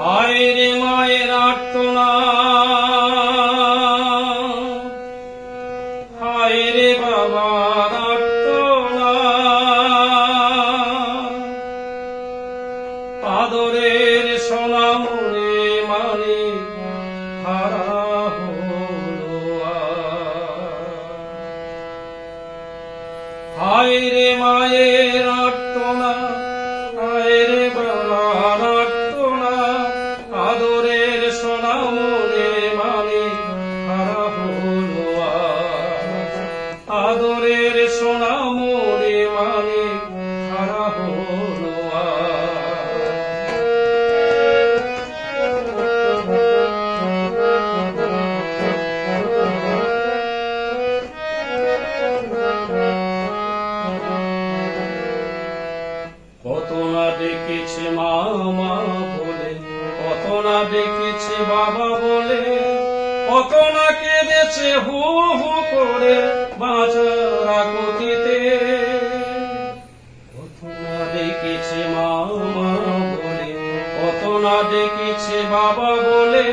হয় রে মায়ের আর্তনা। হয় রে বাবার আর্তনা। আদরের সোনা মনে মানে হারা হয় রে মায়ের না ডেকেছে বাবা বলে কত না কেঁদেছে হু হু করে, বাঁচার আকুতিতে। কত না ডেকেছে মামা বলে কত না ডেকেছে বাবা বলে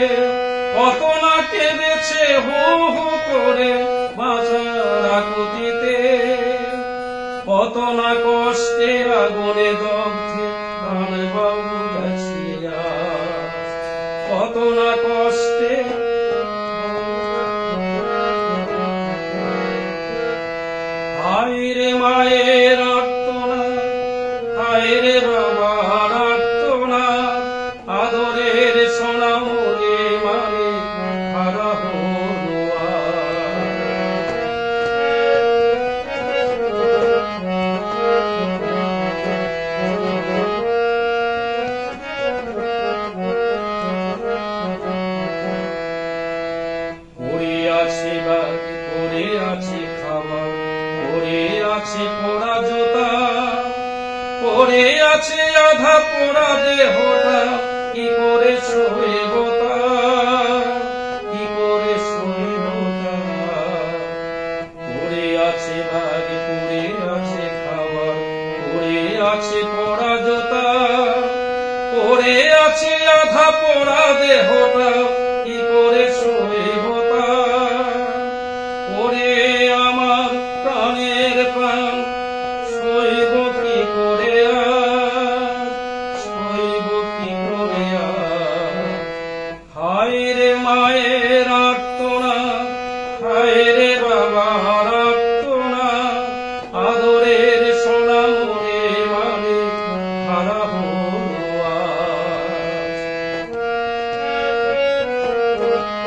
কত না কেঁদেছে হু হু করে, বাঁচার আকুতিতে। কত না কষ্টে আগুনে দগ্ধে কষ্টে আছে আধা পোড়া দেহটা কি করে? কি করে পড়ে আছে ব্যাগ পড়ে আছে পড়ে আছে পড়া জোতা পড়ে আছে আধা পোড়া দেহটা, কি করে শোয়েব? ওরে আমার প্রাণের প্রাণ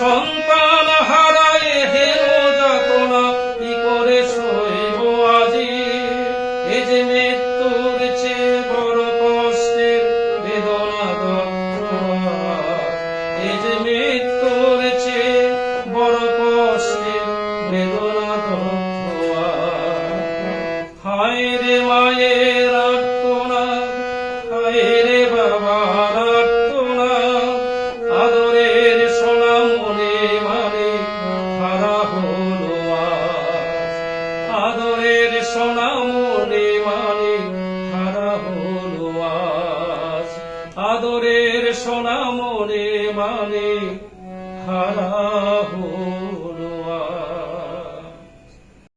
সন্তান হারায় হে যাতনা কি করে সইব আজি? এ যে মৃত্যুর চেয়ে আদরের সোনা মনে মানে হারা হলো